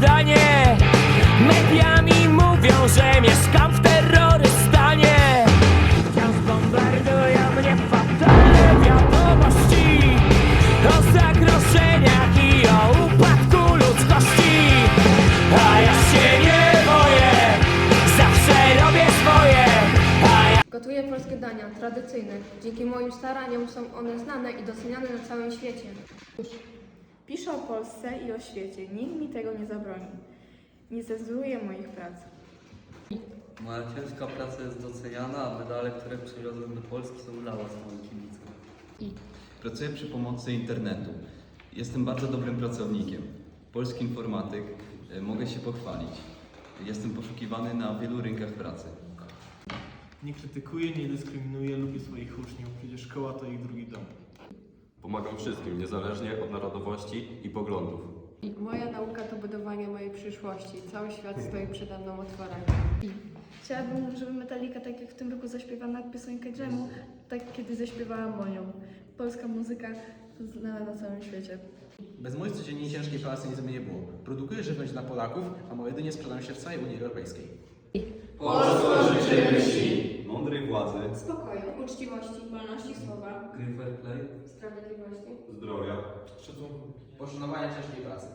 zadanie Media mi mówią, że mieszkam w terrorystanie Wciąż bombardują mnie fatalne wiadomości O zagrożeniach i o upadku ludzkości A ja się nie boję, zawsze robię swoje a ja... Gotuję polskie dania, tradycyjne. Dzięki moim staraniom są one znane i doceniane na całym świecie. Piszę o Polsce i o świecie. Nikt mi tego nie zabroni. Nie cenzuruję moich prac. Moja ciężka praca jest doceniana, a medale, które przywiozłem do Polski są dla Was, moi kibice. Pracuję przy pomocy internetu. Jestem bardzo dobrym pracownikiem. Polski informatyk, e, mogę się pochwalić. Jestem poszukiwany na wielu rynkach pracy. Nie krytykuję, nie dyskryminuję, lubię swoich uczniów, przecież szkoła to ich drugi dom. Pomagam wszystkim, niezależnie od narodowości i poglądów. Moja nauka to budowanie mojej przyszłości. Cały świat stoi przede mną otworem. Chciałabym, żeby Metallica, tak jak w tym roku zaśpiewała piosenkę Jamu, tak kiedyś zaśpiewała moją. Polska muzyka znana na całym świecie. Bez mojej codziennej ciężkiej pracy nic by nie było. Produkuję żywność dla Polaków, a moje jedynie sprzedają się w całej Unii Europejskiej. Mądrej władzy, Spokoju, uczciwości, wolności słowa, Gry fair play. sprawiedliwości. zdrowia, Poszanowania ciężkiej pracy.